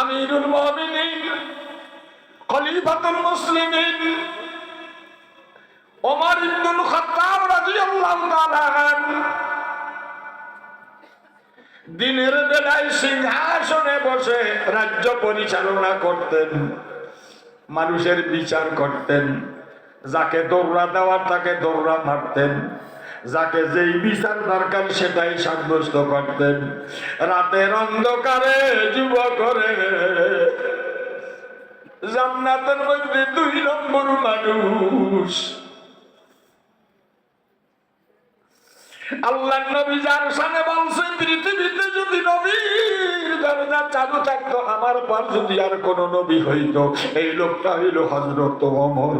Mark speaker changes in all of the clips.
Speaker 1: আমিরুল মুমিনিন, খলিফাতুল মুসলিমিন, ওমর ইবনুল খাত্তাব রাদিয়াল্লাহু তাআলা দিনের বেলায় সিংহাসনে বসে রাজ্য পরিচালনা করতেন, মানুষের বিচার করতেন, যাকে দৌড়া দেওয়ার তাকে দৌড়া মারতেন। যাকে যেই বিচার দরকার সেটাই সাব্যস্ত করতেন। রাতের অন্ধকারে যুব করে জান্নাতের মধ্যে দুই নম্বর মানুষ। আল্লাহ নবী যার সামনে বলছে পৃথিবীতে যদি নবীর দরজা চালু থাকতো, আমার পর যদি আর কোন নবী হইতো। এই লোকটা হইল হজরত অমর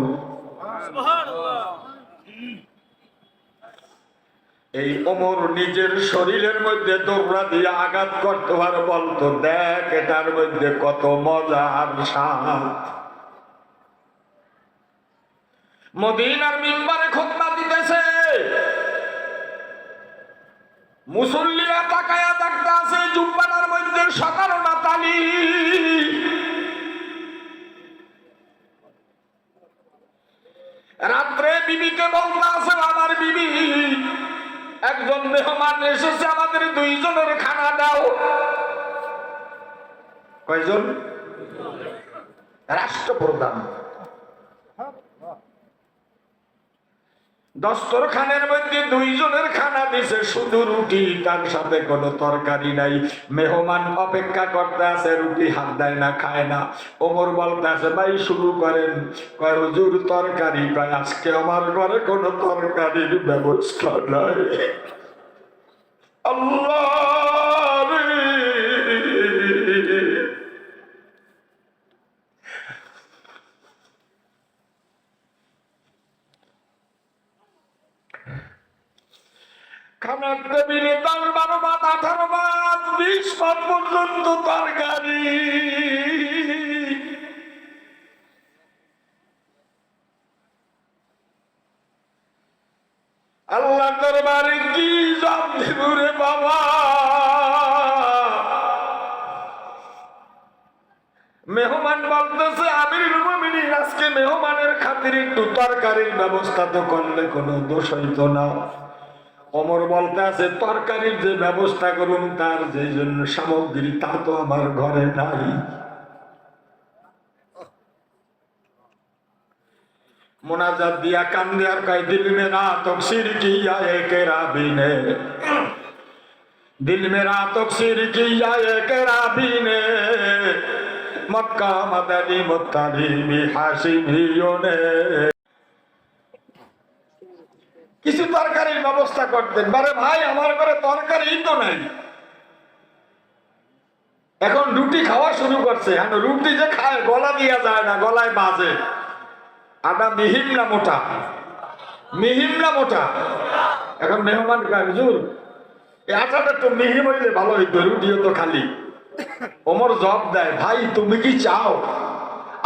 Speaker 1: এই অমর নিজের শরীরের মধ্যে দৌড়া দিয়ে আঘাত করতে আর বলতো, দেখ, এটার মধ্যে কত মজা আর স্বাদ। মদিনার মিম্বারে খোদনা দিতেছে। মুসল্লিরা তাকায়া দেখতে আছে জুম্বানার মধ্যে সকাল না তালি রাত্রে বিবিকে বলতে আছে, আমার বিবি একজন মেহমান এসেছে আমাদের দুইজনের খানা দাও। কয়জন? রাষ্ট্রপ্রধান। দস্তরখানের মধ্যে দুইজনের খানা দিছে, শুধু রুটি, তার সাথে কোনো তরকারি নাই। মেহমান অপেক্ষা করতে আছে, রুটি হাত দেয় না, খায় না। ওমর বলতে আছে, ভাই, শুরু করেন। কয়, হুজুর, তরকারি, প্রায় আজকে আমার ঘরে কোনো তরকারির ব্যবস্থা নাই। আল্লাহ! খানার দশ বারো বাদ, আঠারো বাদ, বিশ বাদ পর্যন্ত তরকারি আল্লাহ দরবারে কি জব দিব বাবা? মেহমান বলতেছে আমির মুমিনিন, আজকে মেহমানের খাতির একটু তরকারির ব্যবস্থা তো করলে কোনো দোষ হইতো না। অমর বলতে তরকারির যে ব্যবস্থা করুন, তার যে জন্য সামগ্রী, তা তো আমার ঘরে নাই। মোনাজাত দিয়া কান্দে আর কয়, দিল মেরা তকসির কি আয়ে কে রাবিনে দিল মেরা তকসির কি আয়ে কে রাবিনে মক্কা মাদানি মুত্তালিমি হাসিমিয়নে কিছু তরকারির ব্যবস্থা করতেন। বারে ভাই, আমার ঘরে তরকারি তো নাই। এখন রুটি খাওয়া শুরু করছে। রুটি যে খায়, গলা দিয়া যায় না, গলায় বাজে। আটা মিহিম না মোটা? মিহিম না মোটা? এখন মেহমান হুজুর, এই আটাটা একটু মিহিম হইলে ভালো হইতো, রুটিও তো খালি। ওমর জব দেয়, ভাই, তুমি কি চাও?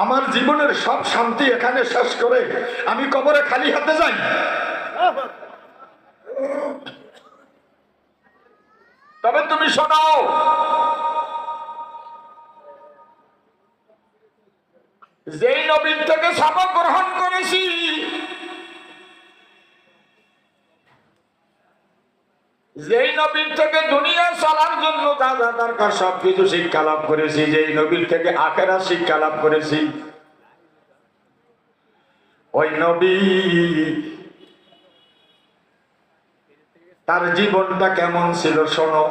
Speaker 1: আমার জীবনের সব শান্তি এখানে শেষ করে আমি কবরে খালি হাতে যাই? তবে তুমি শোনাও যেই নবীন থেকে সবক গ্রহণ করেছি, যেই নবীন থেকে দুনিয়া চলার জন্য যা দরকার সবকিছু শিক্ষা লাভ করেছি, যেই নবীন থেকে আখেরা শিক্ষা লাভ করেছি, ওই নবী তার জীবনটা কেমন ছিল শোনো।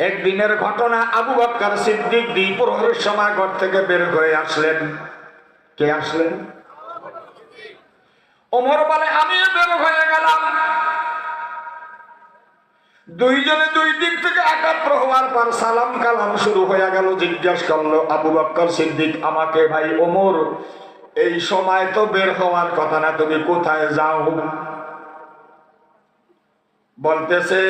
Speaker 1: একদিনের ঘটনা আবু বক্কর সিদ্দিক দ্বিপ্রহরের সময় ঘর থেকে বের হয়ে আসলেন। কে আসলেন? ওমর বলে, আমি বের হয়ে গেলাম। দুইজনে দুই দিক থেকে একাত্র হওয়ার পর সালাম কালাম শুরু হয়ে গেল। জিজ্ঞাসা করল, আবু বক্কর সিদ্দিক, আমাকে ভাই ওমর, এই সময় তো বের হওয়ার কথা না, তুমি কোথায় যাও? বলতেছে,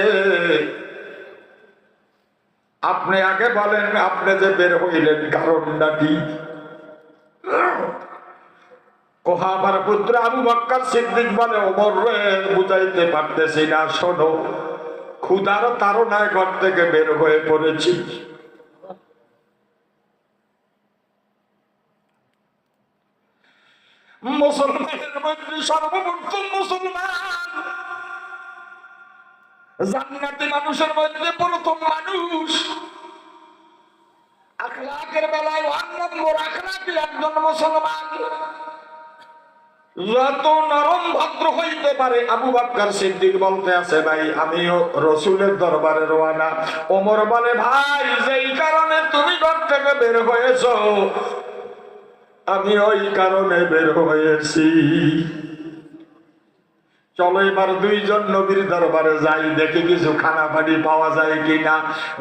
Speaker 1: আপনি আগে বলেন, আপনি যে বের হইলেন কারণটা কি? কোহাবার পুত্র আবু বক্কর সিদ্দিক বলে, ওমর বুঝাইতে পারতেছি না, শোনো ক্ষুদার তারণায় ঘর থেকে বের হয়ে পড়েছি। মুসলমানের মধ্যে সর্বপ্রথম মুসলমান। জান্নাতি মানুষের মধ্যে প্রথম মানুষ। আখলাকের বেলায় ওয়ান নম্বর আখলাকি একজন মুসলমান। যত নরম ভদ্র হইতে পারে, আবু বাক্কার সিদ্দিক বলতে আছে, ভাই, আমিও রসুলের দরবারে রোয়ানা ওমর বলে, ভাই, যেই কারণে তুমি ঘর থেকে বের হয়েছ, আমি ওই কারণে বের হয়েছি। চলো এবার দুইজন নবীর দরবারে যাই, দেখি কিছু খানা পানি পাওয়া যায় কিনা।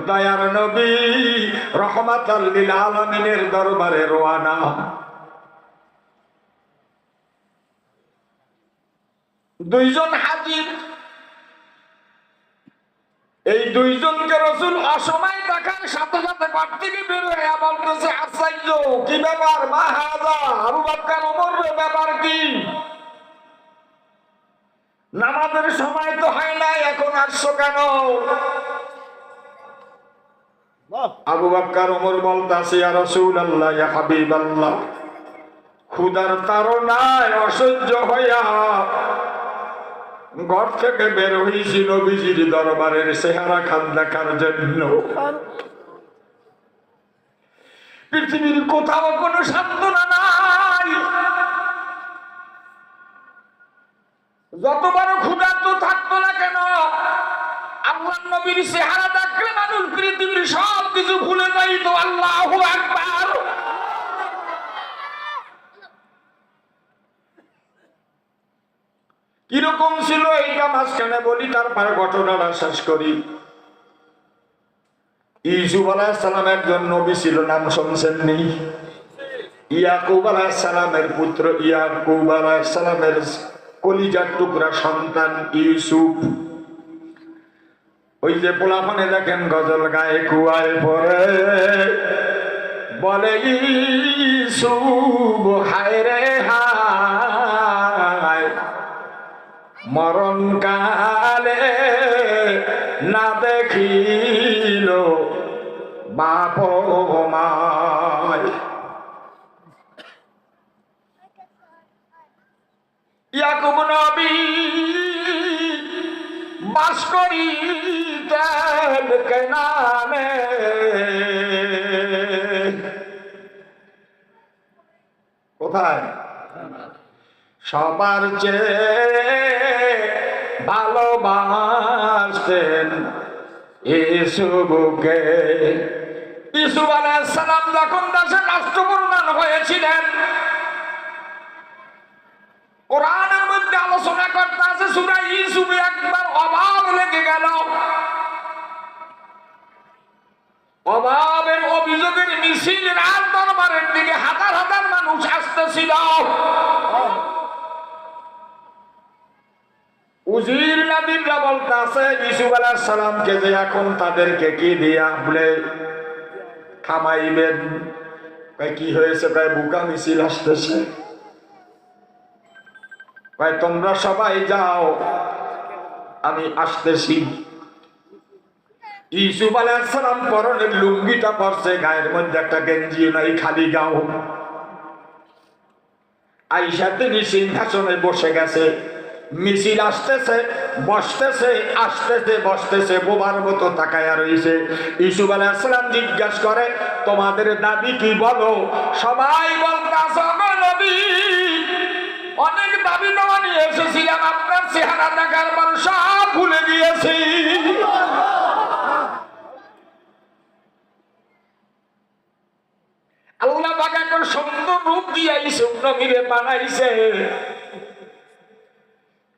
Speaker 1: দয়ার নবী রহমাত আলমিনের দরবারে রোয়ানা দুইজন হাজির। এই দুইজনকে রসুল অসময় দেখার সাথে সাথে ঘর থেকে বের হয়ে বলতেছে আশ্চর্য কি ব্যাপার? মা হাজা, আবু বাক্কার ওমর ব্যাপার কি? নামাজের সময় তো হয় না এখন আসছো কেন আবু বাক্কার ওমর বলতাছে ইয়া রাসূলুল্লাহ ইয়া হাবিবাল্লাহ ক্ষুধার তাড়নায় অসহ্য হইয়া ঘর থেকে বের হয়েছিল বিজির দরবারের চেহারা খান দেখার জন্য। পৃথিবীর কোথাও কোনো সান্ত্বনা নাই। যত বড় ক্ষুধার্ত থাকতো না কেন, আল্লাহ নবীর চেহারা দেখলে মানুষ পৃথিবীর সব কিছু ভুলে যাইত, আল্লাহ একবার কীরকম ছিল এইটা মাঝখানে বলি, তারপরে ঘটনাটা শেষ করি। ইসুফ আলাহিসাল্লাম একজন নবী ছিল, নাম শুনছেন নি? ইয়াকুব আলাহিসাল্লামের পুত্র, ইয়াকুব আলাহিসাল্লামের কলিজার টুকরা সন্তান ইউসুফ। ওই যে পোলাপানে দেখেন গজল গায়ে কুয়ায় পরে। বলে ইসুফ হায় রে মরণ কালে না দেখিল বাপ মায় ইয়াকুব নবী বাস করিতেন কেনানে কোথায়? সবার চেয়ে ভালোবাসতেন ইসুবুকে। ইসুব আলাইসালাম যখন দেশের রাষ্ট্রপ্রধান হয়েছিলেন কোরআনের মধ্যে আলোচনা করতে আছে, সুরা ইসুবে একবার অভাব লেগে গেল। অভাবের অভিযোগের মিছিল রাজ দরবারের দিকে হাজার হাজার মানুষ আসতেছিল। উজির নাদিররা বলতে আছে ইসুফ আলাহ সালামকে যে এখন তাদেরকে কি দিয়ে বলে থামাইবেন? কি হয়েছে? প্রায় বুকা মিছিল আসতেছে। কয় তোমরা সবাই যাও। আমি আসতেছি। ইসুফ আলাইসালাম পরনের লুঙ্গিটা পরছে, গায়ের মধ্যে একটা গেঞ্জি নাই, খালি গাও। আইসা তিনি সিংহাসনে বসে গেছে। মিছিল আসতেছে, বসতেছে আসতেছে, বসতেছে, বোবার মতো তাকায়া রয়েছে ইসুফ আলাইসালাম জিজ্ঞাসা করে, তোমাদের দাবি কি বলো? সবাই বলতে অনেক দাবি দেওয়া নিয়ে এসেছিলাম, আপনার চেহারা দেখার পর সব ভুলে গিয়েছি। আল্লাহ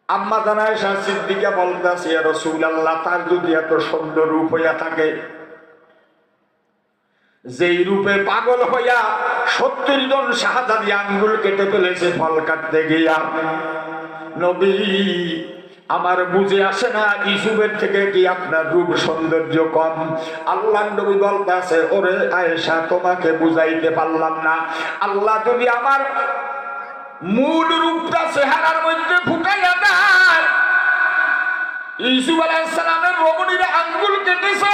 Speaker 1: আম্মা জানায় সিদ্দিকা বলতেছে রসুল আল্লাহ তার যদি এত সুন্দর রূপ হইয়া থাকে যেই রূপে পাগল হইয়া সত্তর জন শাহজাদি আঙ্গুল কেটে ফেলেছে, ফল কাটতে গিয়া। নবী, আমার বুঝে আসে না ইসুবের থেকে কি আপনার রূপ সৌন্দর্য কম? আল্লাহ নবী বলতে আছে ওরে আয়েশা, তোমাকে বুঝাইতে পারলাম না। আল্লাহ যদি আমার মূল রূপটা চেহারার মধ্যে ফুটাইয়া দেয়, ইসুফ আলাইসালামের রমণীরা আঙ্গুল কেটেছে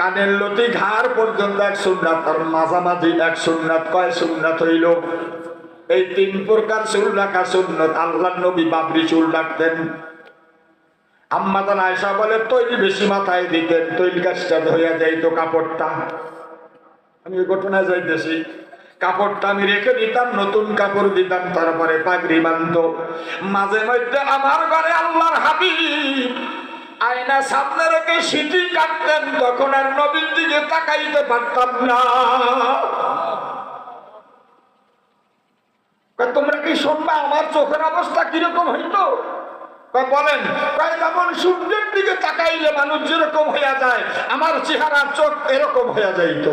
Speaker 1: কানের লতি ঘাড় পর্যন্ত এক সুন্নাত, আর মাঝামাঝি এক সুন্নাত। কয় সুন্নাত হইল? এই তিন প্রকার চুল রাখা সুন্নত। আল্লাহ নবী বাবরি চুল রাখতেন। আম্মা তান আয়সা বলে তৈরি বেশি মাথায় দিতেন তৈরি গাছটা ধইয়া যাইতো কাপড়টা। আমি ওই ঘটনায় যাইতেছি। কাপড়টা আমি রেখে দিতাম, নতুন কাপড় দিতাম, তারপরে পাগড়ি বান্ধ মাঝে মধ্যে আমার ঘরে আল্লাহর হাবিব আয়না সামনে রেখে সিটি কাটতেন, তখন আর নবীন দিকে তাকাইতে পারতাম না। তোমরা কি শুনবা? আমার চোখের অবস্থা কীরকম হইতো বলেন যেমন সূর্যের দিকে তাকাইলে মানুষ যেরকম হইয়া যায়, আমার চেহারা চোখ এরকম হইয়া যাইতো।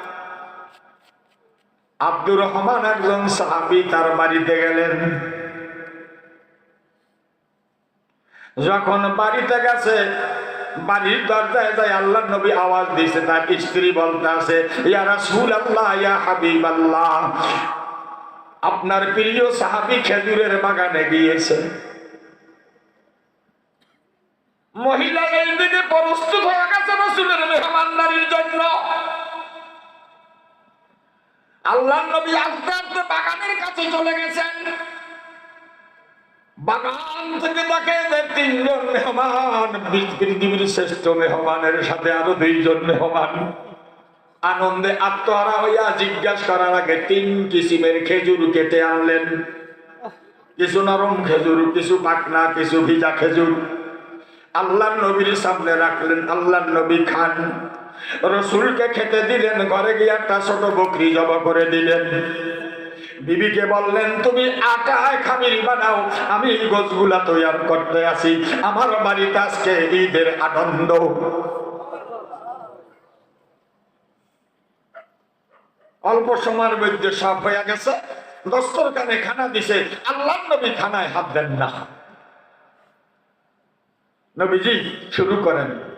Speaker 1: আব্দুর রহমান একজন সাহাবি তার বাড়িতে গেলেন। যখন বাড়িতে গেছে, বাড়ির দরজায় যায় আল্লাহ নবী আওয়াজ তার স্ত্রী বলতে আছে আল্লাহ ইয়া হাবিব আল্লাহ আপনার প্রিয় সাহাবি খেজুরের বাগানে গিয়েছে। মহিলা এই দিকে প্রস্তুত হয়ে গেছে রসুলের মেহমানদারির জন্য। আল্লাহ নবী আস্তে আস্তে বাগানের কাছে চলে গেছেন। বাগান থেকে তাকে তিনজন মেহমান পৃথিবীর শ্রেষ্ঠ মেহমানের সাথে আরও দুইজন মেহমান। আনন্দে আত্মহারা হইয়া জিজ্ঞাসা করার আগে তিন কিসিমের খেজুর কেটে আনলেন। কিছু নরম খেজুর, কিছু পাকনা, কিছু ভিজা খেজুর। আল্লাহ নবীর সামনে রাখলেন আল্লাহ নবী খান। রসুলকে খেতে দিলেন, ঘরে গিয়ে একটা ছোট বকরি জবা করে দিলেন। বিবিকে বললেন, তুমি আটায় বানাও, আমি গোছগুলা তৈয়ার করতে আসি। আমার বাড়িতে আজকে ঈদের আনন্দ। অল্প সময়ের মধ্যে সব হয়ে গেছে। দস্তরখানে খানা দিছে। আল্লাহ নবী খানায় হাত দেন না। নবীজি, শুরু করেন।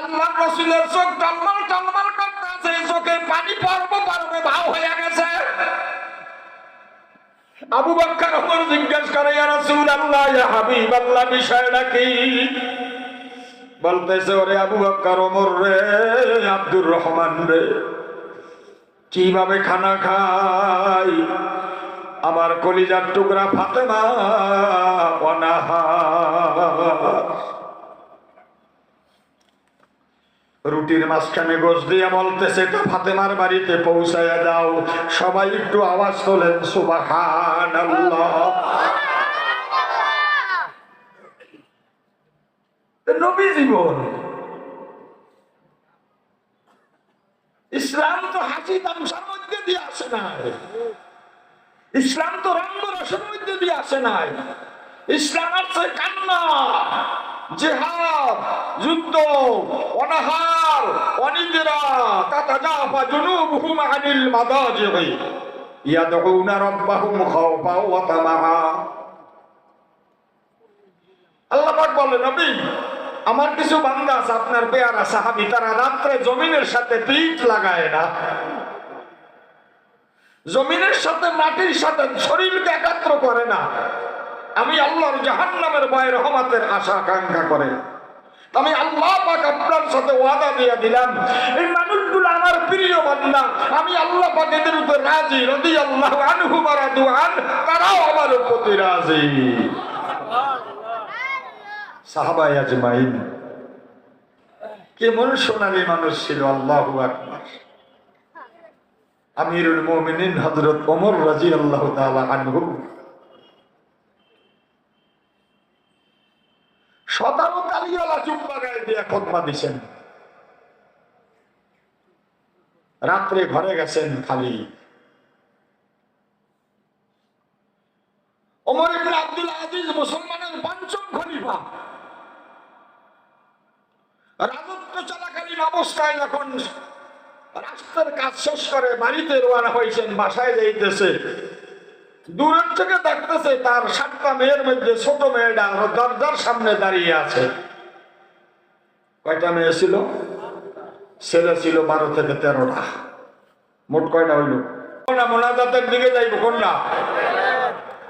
Speaker 1: আল্লাহ রসুলের চোখ টলমল টলমল করতে আছে চোখে পানি পর্ব হয়ে গেছে। আবু বক্কর ওমর জিজ্ঞেস করে, ইয়া রাসূল আল্লাহ ইয়া হাবিব আল্লাহ বিষয়টা কি? বলতেছে, ওরে আবু বক্কর ওমর রে, আব্দুর রহমান রে, কীভাবে খানা খাই? আমার কলিজার টুকরা ফাতেমা অনাহা রুটির মাঝখানে গোস দিয়ে বলতেছে এটা ফাতেমার বাড়িতে পৌঁছায়া দাও। সবাই একটু আওয়াজ তোলেন সুবাহান নবী জীবন। ইসলাম তো হাসি তামসার মধ্যে দিয়ে আসে নাই। ইসলাম তো রঙ্গ রসের মধ্যে দিয়ে আসে নাই। ইসলাম আছে কান্না। জেহাদ, যুদ্ধ, অনাহার, অনিদ্রা আনিল ইয়াদউনা রাব্বাহুম খাওফা ওয়া তামাআ আল্লাহ পাক বলে, নবী, আমার কিছু বান্দা আছে, আপনার পেয়ারা সাহাবী, তারা রাত্রে জমিনের সাথে পিঠ লাগায় না। জমিনের সাথে মাটির সাথে শরীরকে একাত্র করে না। আমি আল্লাহর জাহান্নামের ভয় রহমতের আশা আকাঙ্ক্ষা করে। আমি আল্লাহ পাক আপনার সাথে ওয়াদা দিয়ে দিলাম। এই মানুষগুলো আমার প্রিয় বান্দা, আমি আল্লাহ পাক এদের উপর রাজি রদি আল্লাহ আনহু মারাদু আন, তারাও আমার প্রতি রাজি। সাহাবাই আজমাইন কেমন সোনালী মানুষ ছিল, আল্লাহু আকবার। আমিরুল মোমিনিন হজরত ওমর রাজি আল্লাহ আনহু সদারো তালিয়ালা চুম্মা গায়ে দিয়ে খতমা দিছেন। রাত্রে ঘরে গেছেন খালি। আব্দুল আজিজ মুসলমানের পঞ্চম রাজত্ব চলাকালীন অবস্থায় যখন রাস্তার কাজ শেষ করে বাড়িতে রোয়ানা হয়েছেন, বাসায় যাইতেছে দূরের থেকে দেখতেছে তার সাতটা মেয়ের মধ্যে ছোট মেয়েটা দরজার সামনে দাঁড়িয়ে আছে। কয়টা মেয়ে ছিল? ছেলে ছিল বারো থেকে তেরোটা। মোট কয়টা হইল? মোনাজাতের দিকে যাইব কোনটা?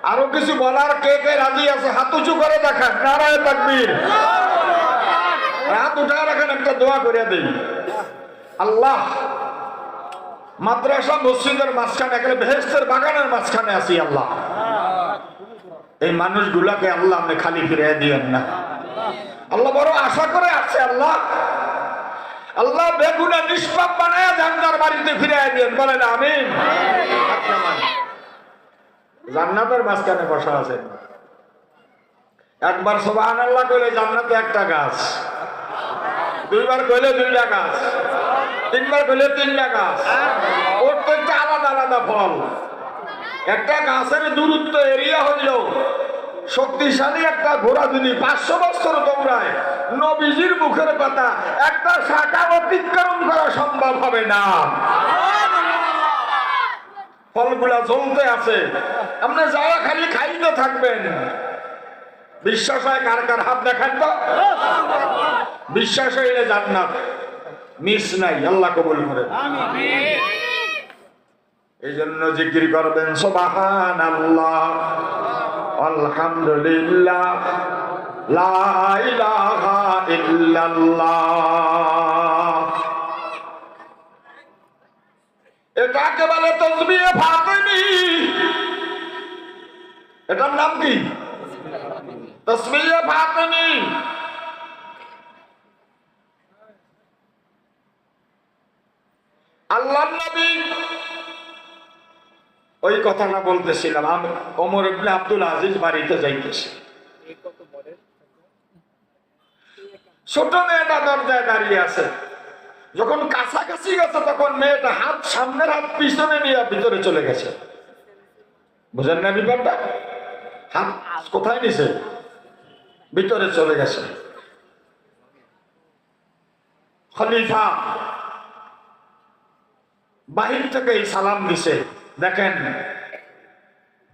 Speaker 1: আরও কিছু বলার? কে কে রাজি আছে? হাত উঁচু করে দেখান। নারায় তাকবীর। হাত উঠা রাখেন, একটা দোয়া করে দেই। আল্লাহ! মাদ্রাসা মসজিদের মাঝখানে এখানে বেহেস্তের বাগানের মাঝখানে আছি আল্লাহ। এই মানুষগুলাকে আল্লাহ আপনি খালি ফিরে দিয়েন না। আল্লাহ বড় আশা করে আছে আল্লাহ। আল্লাহ বেগুনা নিষ্পাপ বানায় জান্নার বাড়িতে ফিরে দিয়েন। বলেন নামান। জান্নাতের মাঝখানে বসা আছে একবার সোবাহান আল্লাহ কইলে জান্নাতে একটা গাছ, দুইবার কইলে দুইটা গাছ। তিনবার কইলে তিনটা গাছ। প্রত্যেকটা আলাদা আলাদা ফল। একটা গাছের দূরত্ব এরিয়া হইল শক্তিশালী একটা ঘোড়া যদি পাঁচশো বছর দৌড়ায়, নবীজির মুখের কথা, একটা শাখা অতিক্রম করা সম্ভব হবে না। ফলগুলা জ্বলতে আছে। আপনি যাওয়া খালি খাইতে থাকবেন, বিশ্বাস হয় কার কার হাত দেখান তো বিশ্বাস হইলে জান্নাত। মিস নাই আল্লাহ কবুল করেন এই জন্য জিকির করবেন সোবাহান আল্লাহ আলহামদুলিল্লাহ এটাকে বলে তসবিয়ে ফাতেমি। এটার নাম কি? তসবিয়ে ফাতেমি। আল্লাহ নবী। ওই কথাটা বলতেছিলাম, আমি ওমর ইবনে আব্দুল আজিজ বাড়িতে যাইতেছি। ছোট মেয়েটা দরজায় দাঁড়িয়ে আছে। যখন কাছাকাছি গেছে, তখন মেয়েটা হাত সামনের হাত পিছনে নিয়ে ভিতরে চলে গেছে। বুঝেন না ব্যাপারটা? হাত কোথায় নিছে? ভিতরে চলে গেছে। খলিফা বাহির থেকে সালাম দিছে। দেখেন,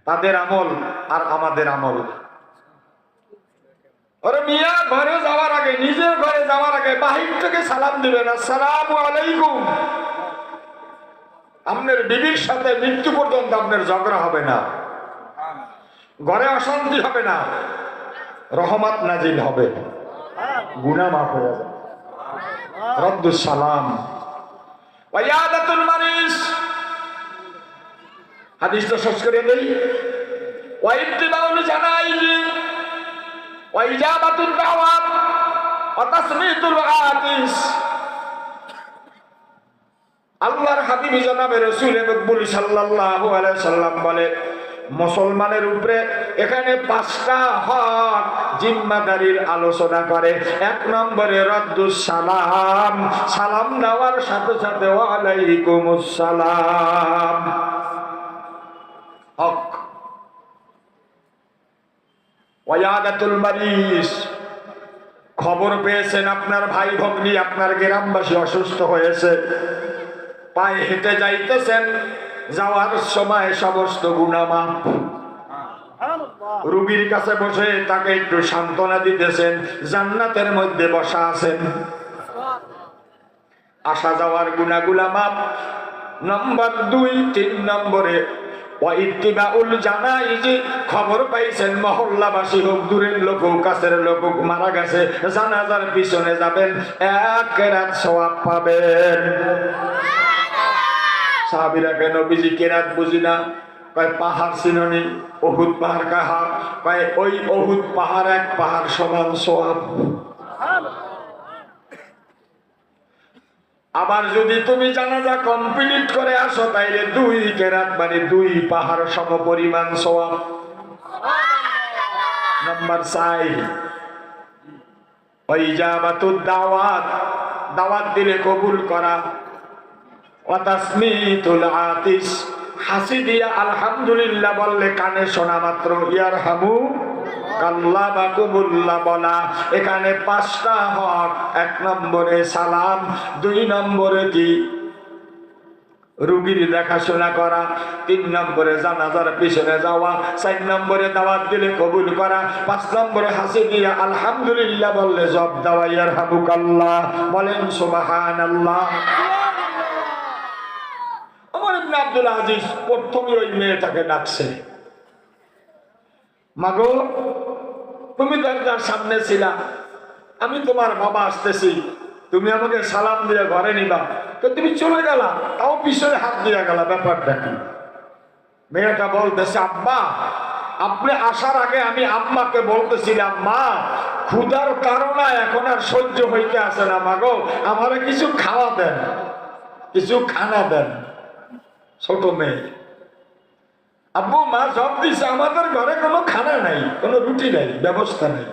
Speaker 1: তাদের আমল আর আমাদের আমল। ওরে মিয়া, ঘরে যাওয়ার আগে ঘরে যাওয়ার আগে বাহির থেকে সালাম দিবেন। আসসালামু আলাইকুম। আপনার বিবির সাথে মৃত্যু পর্যন্ত আপনার ঝগড়া হবে না। ঘরে অশান্তি হবে না। রহমত নাজিল হবে। গুনা মাফ হয়ে যাবে। রদ্দুস সালাম ওয়াইয়াদাতুল মারিস হাদিসটা শেষ করে দেই। ওয়াইতিবাউল জানাইল। ওয়াইজাবাতুল দাওয়াত ওয়া তাসমিতুল আতিস আল্লাহর হাবিবি জনাবে রাসূল মকবুল সাল্লাল্লাহু আলাইহি সাল্লাম বলে মুসলমানের উপরে এখানে পাঁচটা হক জিম্মাদারির আলোচনা করে। এক নম্বরে, রদ্দুস সালাম। সালাম দেওয়ার সাথে সাথে ওয়ালাইকুম সালাম হক। ওয়াদাতুল মারিস। খবর পেয়েছেন আপনার ভাই ভগ্নী, আপনার গ্রামবাসী অসুস্থ হয়েছে। পায়ে হেঁটে যাইতেছেন। যাওয়ার সময় সমস্ত গুণামা রুগীর কাছে বসে তাকে একটু সান্ত্বনা দিতেছেন, জান্নাতের মধ্যে বসা আছেন। আসা যাওয়ার গুণাগুলা মাপ। নম্বর দুই, তিন নম্বরে খবর পাইছেন, মহল্লাবাসী হোক, দূরের লোক হোক কাছের লোক হোক মারা গেছে, জানাজার পিছনে যাবেন, এক রাত সওয়াব পাবেন। সাহাবিরা কেন বিজি কেরাত বুঝি না? কয় পাহাড় চিননি অহুদ পাহাড় কাহা কয় ওই অহুদ পাহাড় এক পাহাড় সমান সোয়াব। আবার যদি তুমি জানাজা কমপ্লিট করে আসো, তাইলে দুই কেরাত মানে দুই পাহাড় সম পরিমাণ সওয়াব নাম্বার চাই ওই জাবাতুর দাওয়াত। দাওয়াত দিলে কবুল করা। হাসি দিয়া আলহামদুলিল্লাহ বললে কানে শোনা মাত্র ইয়ার হামু বলা। এখানে পাঁচটা হক, এক নম্বরে সালাম, দুই নম্বরে কি? রুগীর দেখাশোনা করা, তিন নম্বরে জানাজার পিছনে যাওয়া, চার নম্বরে দাওয়াত দিলে কবুল করা, পাঁচ নম্বরে হাসি দিয়া আলহামদুলিল্লাহ বললে জব দেওয়া ইয়ার হাবুকাল্লাহ বলেন সুবাহান আল্লাহ আব্দুল আজিজ প্রথমে ওই মেয়েটাকে ডাকছে। মাগো, তুমি দরজার সামনে ছিলা, আমি তোমার বাবা আসতেছি, তুমি আমাকে সালাম দিয়ে ঘরে নিবা। তো তুমি চলে গেলা, তাও পিছনে হাত দিয়ে গেলা, ব্যাপারটা কি? মেয়েটা বলতেছে, আব্বা, আপনি আসার আগে আমি আম্মাকে বলতেছিলাম, মা, ক্ষুধার কারণে এখন আর সহ্য হইতে আসে না, মাগো, আমারে কিছু খাওয়া দেন, কিছু খানা দেন। ছোট মেয়ে। আব্বু, মা সব দিছে, আমাদের ঘরে কোনো খানা নাই, কোনো রুটি নাই, ব্যবস্থা নেই।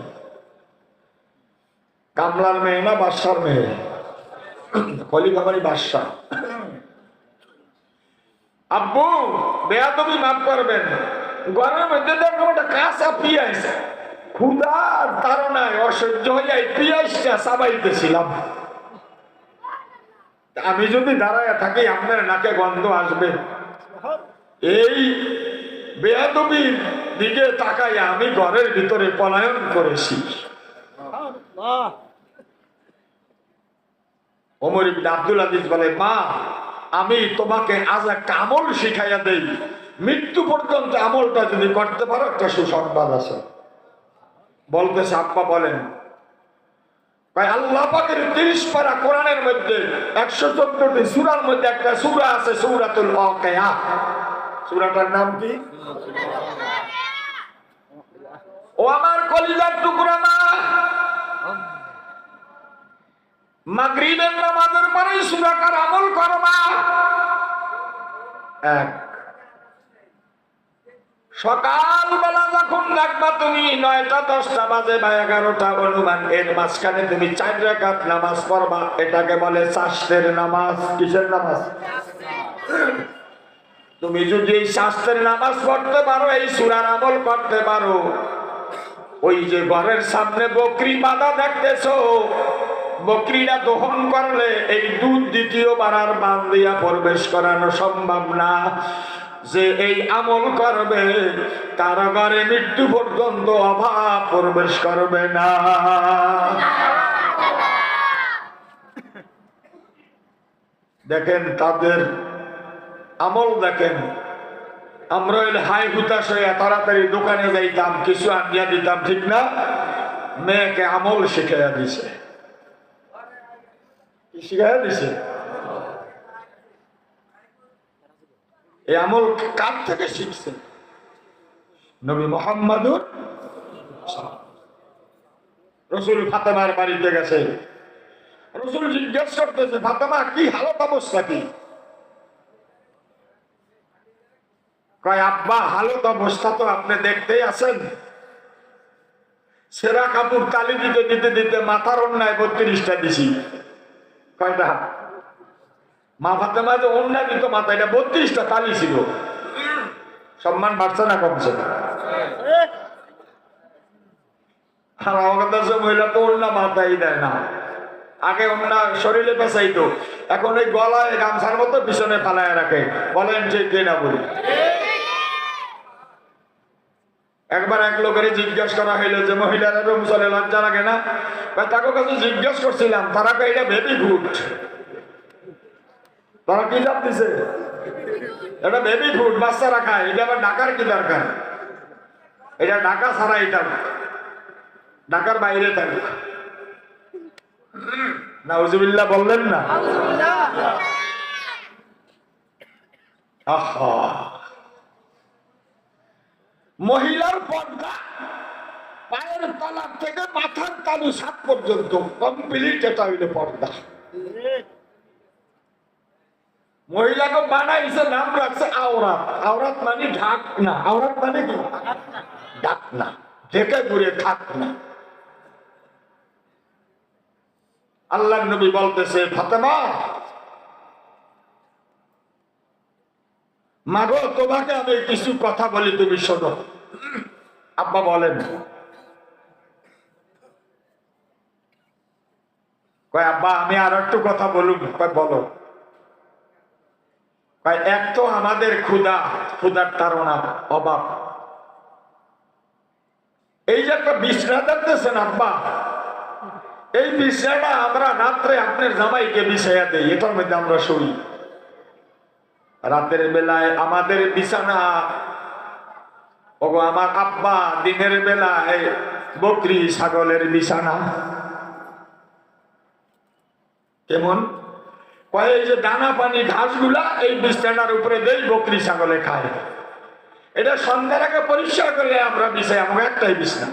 Speaker 1: কামলার মেয়ে না, বাদশার মেয়ে? কলিকাবাড়ি বাদশা আব্বু বেয়া তুমি মাফ করবেন। ঘরের মধ্যে দেখলাম একটা কাঁচা পিঁয়াজ ক্ষুদার তারনায় অসহ্য হয়ে যায় পিঁয়াজটা আমি যদি দাঁড়ায় থাকি, আপনার নাকে গন্ধ আসবে। এই বেয়াদবির দিকে তাকাই আমি ঘরের ভিতরে পলায়ন করেছি। বলে, মা, আমি তোমাকে আজ শিখাইয়া দেই। মৃত্যু যদি করতে আপ্পা বলেন ভাই, আল্লাহ পাকের তিরিশ পারা কোরআনের মধ্যে, একশো চোদ্দটি সুরার মধ্যে একটা সুরা আছে, সুরাতুল ওয়াকিয়া। সুরাটার নাম কি? ও আমার কলিজার টুকরা মা। মাগরিবের নামাজের পরে সুরাটার আমল করবা এক সকালবেলা যখন দেখবা তুমি নয়টা, দশটা বাজে বা এগারোটা, অনুমান, এর মাঝখানে তুমি চার রেখাত নামাজ পড়বা। এটাকে বলে শাস্ত্রের নামাজ। কিসের নামাজ? তুমি যদি এই শাস্ত্রের নামাজ পড়তে পারো, এই সুরার আমল করতে পারো। ওই যে ঘরের সামনে বকরি বাঁধা দেখতেছো, বকরিটা দহন করলে এই দুধ দ্বিতীয়বার আর বান দিয়া প্রবেশ করানো সম্ভব না। যে এই আমল করবে, তার ঘরে মৃত্যু পর্যন্ত অভাব প্রবেশ করবে না। দেখেন তাদের আমল দেখেন। আমরা হাই হুতাশ হইয়া তাড়াতাড়ি দোকানে যাইতাম, কিছু আনিয়া দিতাম, ঠিক না? মেয়েকে আমল শিখাইয়া দিছে। শিখাইয়া দিছে? এই আমল কার থেকে শিখছে নবী মোহাম্মদুর রসুল ফাতেমার বাড়িতে গেছে। রসুল জিজ্ঞেস করতেছে, ফাতেমা, কি হালত অবস্থা কি? কয়, আব্বা, হালত অবস্থা তো আপনি দেখতেই আছেন। সেরা কাপড় তালি দিতে দিতে দিতে মাথার অন্যায় বত্রিশটা দিছি। কয়টা মা ফাতেমা যে অন্যায় দিত মাথা এটা বত্রিশটা তালি ছিল। সম্মান বাড়ছে না কমছে আর আমাদের দেশে মহিলা তো অন্য মাথায় দেয় না। আগে অন্য শরীরে পেঁচাইতো। এখন ওই গলায় গামছার মতো পিছনে পালায় রাখে। বলেন ঠিক না বলি। একবার এক লোকের জিজ্ঞেস করা হইল যে, মহিলারা রুম চলে, লজ্জা লাগে না? তাকে কাছে জিজ্ঞেস করছিলাম, তারা এটা বেবি ফুড তারা কি জাত দিছে? এটা বেবি ফুড বাচ্চারা খায়। এটা আবার ডাকার কি দরকার? এটা ঢাকা ছাড়া এটা ঢাকার বাইরে থাকে নাউজুবিল্লাহ বললেন না? মহিলার পর্দা পায়ের তলা থেকে মাথার তালু সাত পর্যন্ত কমপ্লিট এটা হইলে পর্দা। মহিলাকে বানাইছে নাম রাখছে আওরাত। আওরাত মানে ঢাক না আওরাত মানে কি? ডাক না ঢেকে ঘুরে থাক না আল্লাহ নবী বলতেছে, ফাতেমা, মাগো, তোমাকে আমি কিছু কথা বলি, তুমি শোনো। আব্বা বলেন, কয় আব্বা, আমি আর একটু কথা বলুন বলো। কয় এক তো আমাদের ক্ষুধা, ক্ষুধার তারা অভাব। এই যে একটা বিছনা দেখতেছেন, আব্বা। এই বিছনাটা আমরা রাত্রে আপনার জামাইকে বিছাইয়া দেই, এটার মধ্যে আমরা শুই রাতের বেলায় আমাদের বিছানা, ওগো আমার আব্বা, দিনের বেলায় বকরি, ছাগলের বিছানা। কেমন? কয় এই বকরি, ছাগলে খায়। এটা সন্ধ্যার আগে পরিষ্কার করলে আমরা বিছাই আমাকে একটাই বিছনা